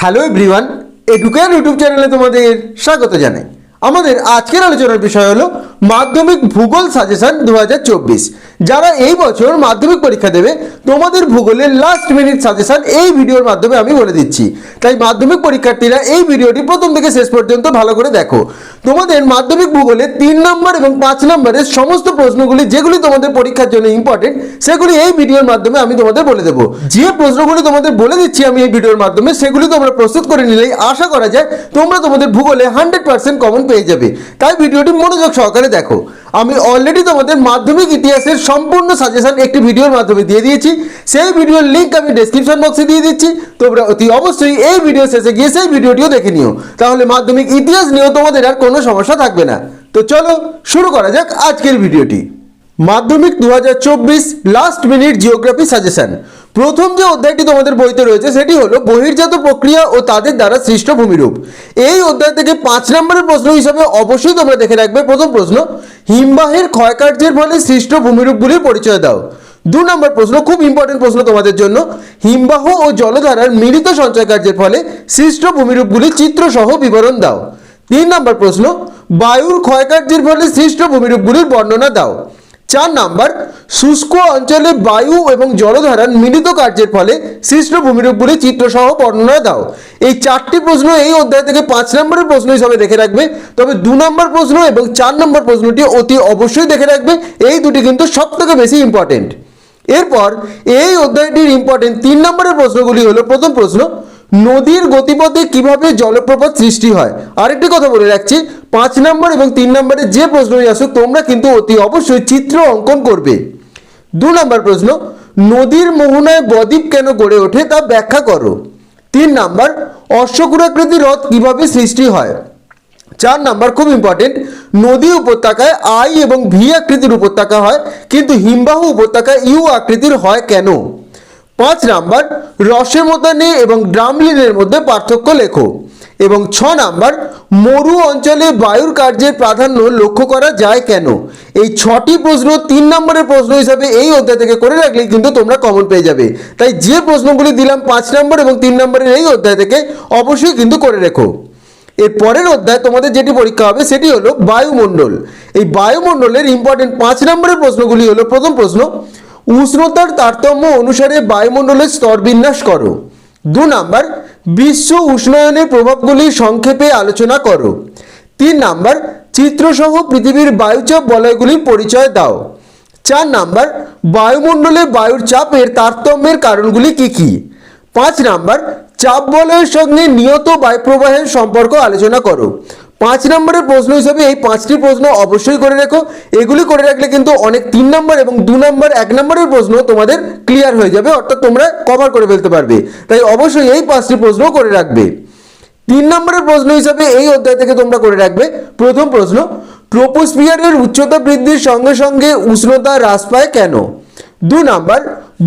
Hello everyone educare YouTube চ্যানেলে তোমাদের স্বাগত জানাই। আমাদের আজকের আলোচনার বিষয় হলো মাধ্যমিক ভূগোল সাজেশন দু হাজার চব্বিশ। যারা এই বছর মাধ্যমিক পরীক্ষা দেবে, তোমাদের ভূগোলের লাস্ট মিনিট সাজেশন এই ভিডিওর মাধ্যমে আমি বলে দিচ্ছি। তাই মাধ্যমিক পরীক্ষার্থীরা এই ভিডিওটি প্রথম থেকে শেষ পর্যন্ত ভালো করে দেখো। তোমাদের মাধ্যমিক ভূগোলে তিন নম্বর এবং পাঁচ নম্বরের সমস্ত প্রশ্নগুলি, যেগুলি তোমাদের পরীক্ষার জন্য ইম্পর্টেন্ট সেগুলি এই ভিডিওর মাধ্যমে আমি তোমাদের বলে দেবো। যে প্রশ্নগুলি তোমাদের বলে দিচ্ছি আমি এই ভিডিওর মাধ্যমে, সেগুলি তোমরা প্রস্তুত করে নিলেই আশা করা যায় তোমরা তোমাদের ভূগোলে হান্ড্রেড পার্সেন্ট কমন পেয়ে যাবে। তাই ভিডিওটি মনোযোগ সহকারে দেখো। আমি অলরেডি তোমাদের মাধ্যমিক ইতিহাসের সম্পূর্ণ সাজেশন একটি ভিডিওর মাধ্যমে দিয়ে দিয়েছি। সেই ভিডিওর লিঙ্ক আমি ডেসক্রিপশন বক্সে দিয়ে দিচ্ছি। তোমরা অতি অবশ্যই এই ভিডিও শেষে গিয়ে সেই ভিডিওটিও দেখে নিও। তাহলে মাধ্যমিক ইতিহাস নিয়েও তোমাদের আর কোনো সমস্যা থাকবে না। তো চলো শুরু করা যাক আজকের ভিডিওটি মাধ্যমিক দু হাজার চব্বিশ লাস্ট মিনিট জিওগ্রাফি সাজেশন প্রথম যে অধ্যায়টি তোমাদের বইতে রয়েছে, সেটি হলো বহির্জাত প্রক্রিয়া ও তাদের দ্বারা সৃষ্ট ভূমিরূপ। এই অধ্যায় থেকে পাঁচ নম্বরের প্রশ্ন হিসাবে অবশ্যই তোমরা দেখে রাখবে। প্রথম প্রশ্ন, হিমবাহের ক্ষয়কার্যের ফলে সৃষ্ট ভূমিরূপগুলির পরিচয় দাও। দু নম্বর প্রশ্ন, খুব ইম্পর্টেন্ট প্রশ্ন তোমাদের জন্য, হিমবাহ ও জলধারার মিলিত সঞ্চয় কার্যের ফলে সৃষ্ট ভূমিরূপগুলির চিত্রসহ বিবরণ দাও। তিন নম্বর প্রশ্ন, বায়ুর ক্ষয়কার্যের ফলে সৃষ্ট ভূমিরূপগুলির বর্ণনা দাও। চার নাম্বার, শুষ্ক অঞ্চলে বায়ু এবং জলধারার মিলিত কার্যের ফলে সৃষ্ট ভূমিরূপগুলি চিত্রসহ বর্ণনা দাও। এই চারটি প্রশ্ন এই অধ্যায় থেকে পাঁচ নম্বরের প্রশ্ন হিসাবে দেখে রাখবে। তবে দু নম্বর প্রশ্ন এবং চার নম্বর প্রশ্নটি অতি অবশ্যই দেখে রাখবে। এই দুটি কিন্তু সব থেকে বেশি ইম্পর্টেন্ট এরপর এই অধ্যায়টির ইম্পর্টেন্ট তিন নম্বরের প্রশ্নগুলি হলো, প্রথম প্রশ্ন নদীর গতিপথে কীভাবে জলপ্রপাত সৃষ্টি হয়? আরেকটি কথা বলে রাখছি, পাঁচ নম্বর এবং তিন নম্বরে যে প্রশ্নই আসুক তোমরা কিন্তু অতি অবশ্যই চিত্র অঙ্কন করবে। দু নম্বর প্রশ্ন, নদীর মোহনায় বদ্বীপ কেন গড়ে ওঠে তা ব্যাখ্যা করো। তিন নাম্বার অশ্বকুরাকৃতি হ্রদ কীভাবে সৃষ্টি হয়? চার নাম্বার খুব ইম্পর্টেন্ট নদী উপত্যকায় আই এবং ভি আকৃতির উপত্যকা হয়, কিন্তু হিমবাহ উপত্যকায় ইউ আকৃতির হয় কেন? পাঁচ নাম্বার, রসের রসেমতানে এবং ড্রামলিনের মধ্যে পার্থক্য লেখো। এবং ছ নাম্বার, মরু অঞ্চলে বায়ুর কার্যের প্রাধান্য লক্ষ্য করা যায় কেন? এই ছটি প্রশ্ন তিন নম্বরের প্রশ্ন হিসাবে এই অধ্যায় থেকে করে রাখলে কিন্তু তোমরা কমন পেয়ে যাবে। তাই যে প্রশ্নগুলি দিলাম পাঁচ নম্বর এবং তিন নম্বরের এই অধ্যায় থেকে অবশ্যই কিন্তু করে রেখো। এর পরের অধ্যায় তোমাদের যেটি পরীক্ষা হবে সেটি হলো বায়ুমণ্ডল। এই বায়ুমণ্ডলের ইম্পর্টেন্ট পাঁচ নম্বরের প্রশ্নগুলি হলো, প্রথম প্রশ্ন উষ্ণতার তারতম্য অনুসারে বায়ুমণ্ডলের স্তর বিন্যাস করো। দু নাম্বার, বিশ্ব উষ্ণায়নের প্রভাবগুলি সংক্ষেপে আলোচনা করো। তিন নাম্বার, চিত্রসহ পৃথিবীর বায়ুচাপ বলয়গুলির পরিচয় দাও। চার নাম্বার, বায়ুমণ্ডলে বায়ুর চাপের তারতম্যের কারণগুলি কি কি? পাঁচ নাম্বার, চাপ বলয়ের সঙ্গে নিয়ত বায়ুপ্রবাহের সম্পর্ক আলোচনা করো। পাঁচ নম্বরের প্রশ্ন হিসাবে এই পাঁচটি প্রশ্ন অবশ্যই করে রেখো। এগুলি করে রাখলে কিন্তু অনেক তিন নম্বর এবং দু নম্বর, এক নম্বরের প্রশ্ন তোমাদের ক্লিয়ার হয়ে যাবে, অর্থাৎ তোমরা কভার করে ফেলতে পারবে। তাই অবশ্যই এই পাঁচটি প্রশ্ন করে রাখবে। তিন নম্বরের প্রশ্ন হিসাবে এই অধ্যায় থেকে তোমরা করে রাখবে, প্রথম প্রশ্ন, ট্রোপোস্ফিয়ারের উচ্চতা বৃদ্ধির সঙ্গে সঙ্গে উষ্ণতা হ্রাস পায় কেন? দু নাম্বার,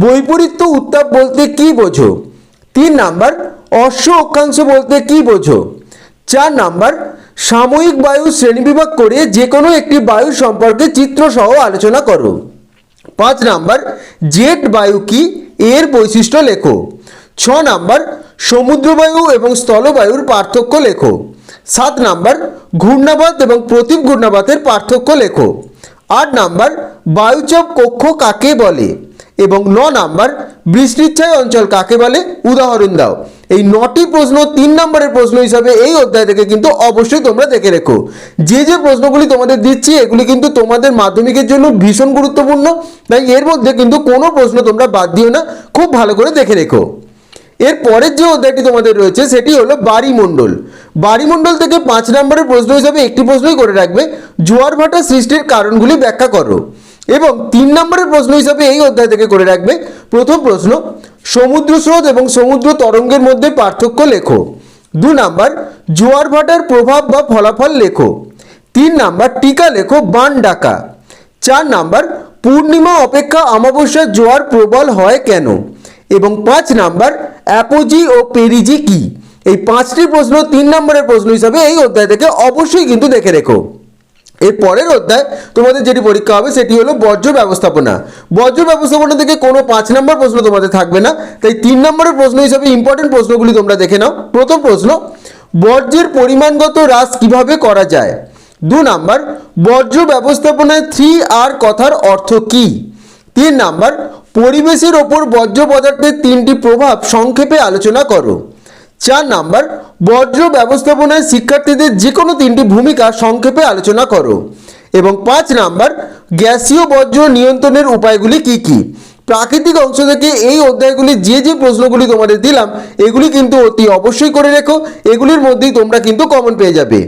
বৈপরীত্য উত্তাপ বলতে কি বোঝো? তিন নাম্বার অশ্ব অক্ষাংশ বলতে কি বোঝো? চার নাম্বার সাময়িক বায়ু শ্রেণীবিভাগ করে যে কোনো একটি বায়ু সম্পর্কে চিত্রসহ আলোচনা করো। পাঁচ নাম্বার, জেট বায়ু কি? এর বৈশিষ্ট্য লেখো। ছ নাম্বার, সমুদ্রবায়ু এবং স্থলবায়ুর পার্থক্য লেখো। সাত নাম্বার, ঘূর্ণাবাত এবং প্রতীপ ঘূর্ণাবাতের পার্থক্য লেখো। আট নাম্বার, বায়ুচাপ কক্ষ কাকে বলে? এবং ন নাম্বার, বৃষ্টিচ্ছায় অঞ্চল কাকে বলে? উদাহরণ দাও। এই নটি প্রশ্ন তিন নম্বরের প্রশ্ন হিসাবে এই অধ্যায় থেকে কিন্তু অবশ্যই তোমরা দেখে রেখো। যে যে প্রশ্নগুলি তোমাদের দিচ্ছি, এগুলি কিন্তু তোমাদের মাধ্যমিকের জন্য ভীষণ গুরুত্বপূর্ণ। তাই এর মধ্যে কিন্তু কোনো প্রশ্ন তোমরা বাদ দিও না, খুব ভালো করে দেখে রেখো। এর পরের যে অধ্যায়টি তোমাদের রয়েছে, সেটি হলো বাড়িমণ্ডল। বাড়িমণ্ডল থেকে পাঁচ নম্বরের প্রশ্ন হিসাবে একটি প্রশ্নই করে রাখবে, জোয়ার ভাটা সৃষ্টির কারণগুলি ব্যাখ্যা করো। এবং তিন নম্বরের প্রশ্ন হিসাবে এই অধ্যায় থেকে করে রাখবে, প্রথম প্রশ্ন সমুদ্র স্রোত এবং সমুদ্র তরঙ্গের মধ্যে পার্থক্য লেখো। দু নাম্বার, জোয়ার ভাটার প্রভাব বা ফলাফল লেখো। তিন নাম্বার, টিকা লেখো, বান ডাকা। চার নাম্বার, পূর্ণিমা অপেক্ষা অমাবস্যার জোয়ার প্রবল হয় কেন? এবং পাঁচ নাম্বার, অ্যাপোজি ও পেরিজি কি? এই পাঁচটি প্রশ্ন তিন নম্বরের প্রশ্ন হিসাবে এই অধ্যায় থেকে অবশ্যই কিন্তু দেখে রেখো। এর পরের অধ্যায় তোমাদের যেটি পরীক্ষা হবে সেটি হলো বর্জ্য ব্যবস্থাপনা। বর্জ্য ব্যবস্থাপনা থেকে কোনো পাঁচ নম্বর প্রশ্ন তোমাদের থাকবে না। তাই তিন নম্বরের প্রশ্ন হিসাবে ইম্পর্টেন্ট প্রশ্নগুলি তোমরা দেখে নাও। প্রথম প্রশ্ন, বর্জ্যের পরিমাণগত হ্রাস কীভাবে করা যায়? দু নাম্বার, বর্জ্য ব্যবস্থাপনায় থ্রি আর কথার অর্থ কী? তিন নাম্বার, পরিবেশের ওপর বর্জ্য পদার্থের তিনটি প্রভাব সংক্ষেপে আলোচনা করো। চার নাম্বার, বর্জ্য ব্যবস্থাপনায় শিক্ষার্থীদের যে কোনো তিনটি ভূমিকা সংক্ষেপে আলোচনা করো। এবং পাঁচ নাম্বার, গ্যাসীয় বর্জ্য নিয়ন্ত্রণের উপায়গুলি কি কি? প্রাকৃতিক অংশ থেকে এই অধ্যায়গুলি যে যে প্রশ্নগুলি তোমাদের দিলাম, এগুলি কিন্তু অতি অবশ্যই করে রেখো। এগুলির মধ্যেই তোমরা কিন্তু কমন পেয়ে যাবে।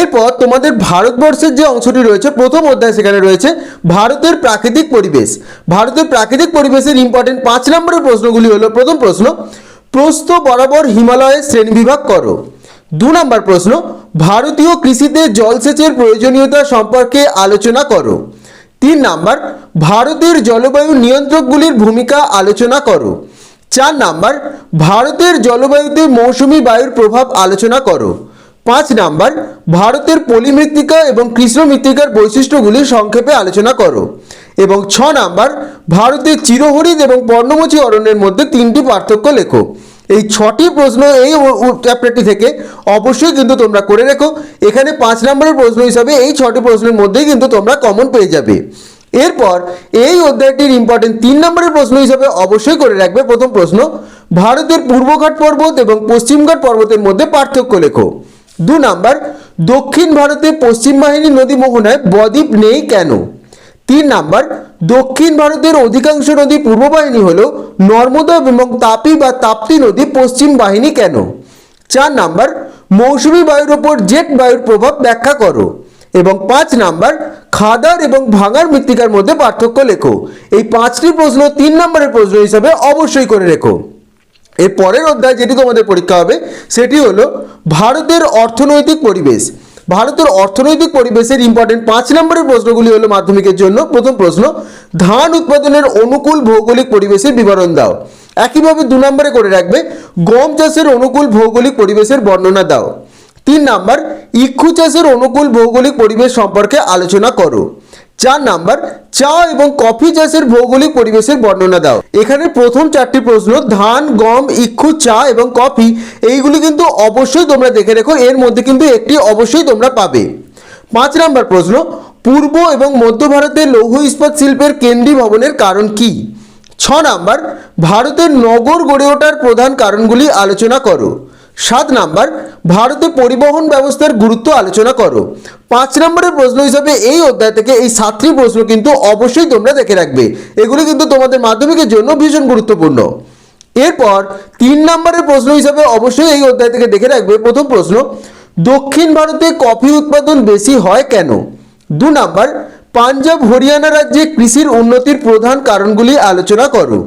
এরপর তোমাদের ভারতবর্ষের যে অংশটি রয়েছে, প্রথম অধ্যায় সেখানে রয়েছে, ভারতের প্রাকৃতিক পরিবেশ। ভারতের প্রাকৃতিক পরিবেশের ইম্পর্টেন্ট পাঁচ নম্বরের প্রশ্নগুলি হলো, প্রথম প্রশ্ন প্রস্থ বরাবর হিমালয়ের শ্রেণীবিভাগ করো। দু নম্বর প্রশ্ন, ভারতীয় কৃষিতে জলসেচের প্রয়োজনীয়তা সম্পর্কে আলোচনা করো। তিন নাম্বার, ভারতের জলবায়ু নিয়ন্ত্রকগুলির ভূমিকা আলোচনা করো। চার নাম্বার, ভারতের জলবায়ুতে মৌসুমি বায়ুর প্রভাব আলোচনা করো। পাঁচ নাম্বার, ভারতের পলিমৃত্তিকা এবং কৃষ্ণ মৃত্তিকার বৈশিষ্ট্যগুলি সংক্ষেপে আলোচনা করো। এবং ছ নাম্বার, ভারতের চিরহরিত এবং পর্ণমোচী অরণ্যের মধ্যে তিনটি পার্থক্য লেখো। এই ছটি প্রশ্ন এই চ্যাপ্টারটি থেকে অবশ্যই কিন্তু তোমরা করে রেখো। এখানে পাঁচ নম্বরের প্রশ্ন হিসাবে এই ছটি প্রশ্নের মধ্যেই কিন্তু তোমরা কমন পেয়ে যাবে। এরপর এই অধ্যায়টির ইম্পর্টেন্ট তিন নম্বরের প্রশ্ন হিসাবে অবশ্যই করে রাখবে। প্রথম প্রশ্ন, ভারতের পূর্বঘাট পর্বত এবং পশ্চিমঘাট পর্বতের মধ্যে পার্থক্য লেখো। দু নাম্বার, দক্ষিণ ভারতে পশ্চিম বাহিনী নদী মোহনায় বদ্বীপ নেই কেন? তিন নাম্বার, দক্ষিণ ভারতের অধিকাংশ নদী পূর্ব বাহিনী হল নর্মদা এবং তাপি বা তাপ্তি নদী পশ্চিম বাহিনী কেন? চার নাম্বার, মৌসুমি বায়ুর ওপর জেট বায়ুর প্রভাব ব্যাখ্যা করো। এবং পাঁচ নাম্বার, খাদার এবং ভাঙার মৃত্তিকার মধ্যে পার্থক্য লেখো। এই পাঁচটি প্রশ্ন তিন নম্বরের প্রশ্ন হিসাবে অবশ্যই করে রেখো। এর পরের অধ্যায় যেটি তোমাদের পরীক্ষা হবে, সেটি হলো ভারতের অর্থনৈতিক পরিবেশ। ভারতের অর্থনৈতিক পরিবেশের ইম্পর্টেন্ট পাঁচ নম্বরের প্রশ্নগুলি হলো মাধ্যমিকের জন্য। প্রথম প্রশ্ন, ধান উৎপাদনের অনুকূল ভৌগোলিক পরিবেশের বিবরণ দাও। একইভাবে দু নম্বরে করে রাখবে, গম চাষের অনুকূল ভৌগোলিক পরিবেশের বর্ণনা দাও। তিন নাম্বার, ইক্ষু চাষের অনুকূল ভৌগোলিক পরিবেশ সম্পর্কে আলোচনা করো। চার নাম্বার, চা এবং কফি চাষের ভৌগোলিক পরিবেশের বর্ণনা দাও। এখানে প্রথম চারটি প্রশ্ন, ধান, গম, ইক্ষু, চা এবং কফি, এইগুলি কিন্তু অবশ্যই তোমরা দেখে রেখো, এর মধ্যে কিন্তু একটি অবশ্যই তোমরা পাবে। পাঁচ নাম্বার প্রশ্ন, পূর্ব এবং মধ্য ভারতের লৌহ ইস্পাত শিল্পের কেন্দ্রী ভবনের কারণ কি? ছ নাম্বার, ভারতের নগর গড়ে ওঠার প্রধান কারণগুলি আলোচনা করো। সাত নাম্বার, ভারতে পরিবহন ব্যবস্থার গুরুত্ব আলোচনা করো। পাঁচ নম্বরের প্রশ্ন হিসাবে এই অধ্যায় থেকে এই সাতটি প্রশ্ন কিন্তু অবশ্যই তোমরা দেখে রাখবে। এগুলি কিন্তু তোমাদের মাধ্যমিকের জন্য ভীষণ গুরুত্বপূর্ণ। এরপর তিন নম্বরের প্রশ্ন হিসাবে অবশ্যই এই অধ্যায় থেকে দেখে রাখবে। প্রথম প্রশ্ন, দক্ষিণ ভারতে কফি উৎপাদন বেশি হয় কেন? দু নাম্বার, পাঞ্জাব, হরিয়ানা রাজ্যে কৃষির উন্নতির প্রধান কারণগুলি আলোচনা করো।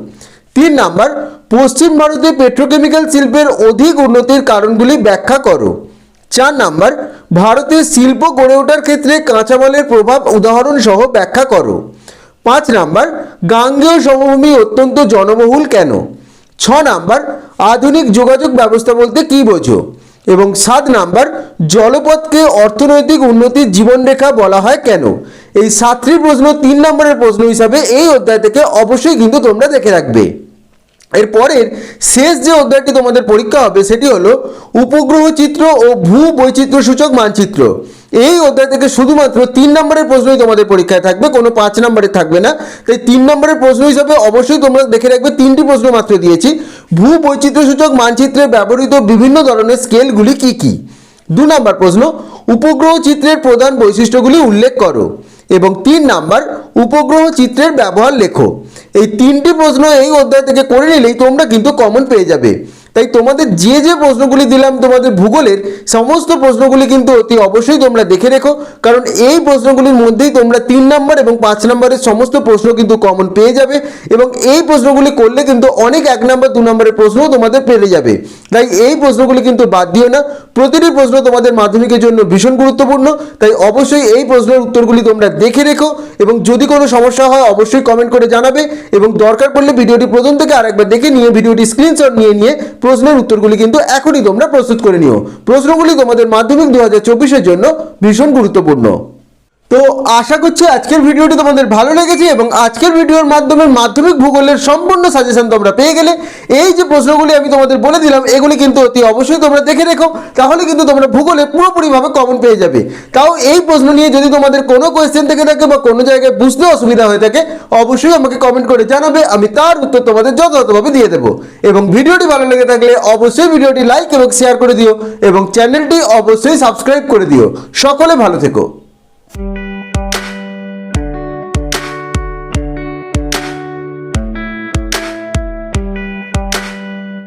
তিন নাম্বার পশ্চিম ভারতে পেট্রোকেমিক্যাল শিল্পের অধিক উন্নতির কারণগুলি ব্যাখ্যা করো। চার নাম্বার, ভারতের শিল্প গড়ে ওঠার ক্ষেত্রে কাঁচামালের প্রভাব উদাহরণ সহ ব্যাখ্যা করো। পাঁচ নাম্বার, গাঙ্গেয় সমভূমি অত্যন্ত জনবহুল কেন? ছ নাম্বার, আধুনিক যোগাযোগ ব্যবস্থা বলতে কী বোঝো? এবং সাত নাম্বার, জলপথকে অর্থনৈতিক উন্নতির জীবনরেখা বলা হয় কেন? এই সাতটি প্রশ্ন তিন নম্বরের প্রশ্ন হিসাবে এই অধ্যায় থেকে অবশ্যই কিন্তু তোমরা দেখে রাখবে। এর পরের শেষ যে অধ্যায়টি তোমাদের পরীক্ষা হবে সেটি হলো উপগ্রহ চিত্র ও ভূ বৈচিত্র্য সূচক মানচিত্র। এই অধ্যায় থেকে শুধুমাত্র তিন নম্বরের প্রশ্নই তোমাদের পরীক্ষায় থাকবে, কোনো পাঁচ নম্বরের থাকবে না। তাই তিন নম্বরের প্রশ্ন হিসাবে অবশ্যই তোমরা দেখে রাখবে, তিনটি প্রশ্ন মাত্র দিয়েছি। ভূ বৈচিত্র্য সূচক মানচিত্রে ব্যবহৃত বিভিন্ন ধরনের স্কেলগুলি কি কি? দু নম্বর প্রশ্ন, উপগ্রহ চিত্রের প্রধান বৈশিষ্ট্যগুলি উল্লেখ করো। এবং তিন নাম্বার, উপগ্রহ চিত্রের ব্যবহার লেখো। এই তিনটি প্রশ্ন এই অধ্যায় থেকে করে নিলেই তোমরা কিন্তু কমন পেয়ে যাবে। তাই তোমাদের যে যে প্রশ্নগুলি দিলাম তোমাদের ভূগোলের সমস্ত প্রশ্নগুলি কিন্তু অতি অবশ্যই তোমরা দেখে রেখো। কারণ এই প্রশ্নগুলির মধ্যেই তোমরা তিন নম্বর এবং পাঁচ নম্বরের সমস্ত প্রশ্ন কিন্তু কমন পেয়ে যাবে এবং এই প্রশ্নগুলি করলে কিন্তু অনেক এক নম্বর, দু নম্বরের প্রশ্নও তোমাদের পেরে যাবে। তাই এই প্রশ্নগুলি কিন্তু বাদ দিও না। প্রতিটি প্রশ্ন তোমাদের মাধ্যমিকের জন্য ভীষণ গুরুত্বপূর্ণ। তাই অবশ্যই এই প্রশ্নের উত্তরগুলি তোমরা দেখে রেখো এবং যদি কোনো সমস্যা হয় অবশ্যই কমেন্ট করে জানাবে এবং দরকার পড়লে ভিডিওটি প্রথম থেকে আরেকবার দেখে নিয়ে, ভিডিওটি স্ক্রিনশট নিয়ে নিয়ে প্রশ্নের উত্তরগুলি কিন্তু এখনই তোমরা প্রস্তুত করে নিও। প্রশ্নগুলি তোমাদের মাধ্যমিক দু হাজার জন্য ভীষণ গুরুত্বপূর্ণ। তো আশা করছি আজকের ভিডিওটি তোমাদের ভালো লেগেছে এবং আজকের ভিডিওর মাধ্যমে মাধ্যমিক ভূগোলের সম্পূর্ণ সাজেশন তোমরা পেয়ে গেলে। এই যে প্রশ্নগুলি আমি তোমাদের বলে দিলাম, এগুলি কিন্তু অতি অবশ্যই তোমরা দেখে রেখো, তাহলে কিন্তু তোমরা ভূগোলে পুরোপুরিভাবে কমন পেয়ে যাবে। তাও এই প্রশ্ন নিয়ে যদি তোমাদের কোনো কোয়েশ্চেন থেকে থাকে বা কোনো জায়গায় বুঝতে অসুবিধা হয়ে থাকে, অবশ্যই আমাকে কমেন্ট করে জানাবে, আমি তার উত্তর তোমাদের যথাযথভাবে দিয়ে দেবো। এবং ভিডিওটি ভালো লেগে থাকলে অবশ্যই ভিডিওটি লাইক এবং শেয়ার করে দিও, এবং চ্যানেলটি অবশ্যই সাবস্ক্রাইব করে দিও। সকলে ভালো থেকো। Thank you.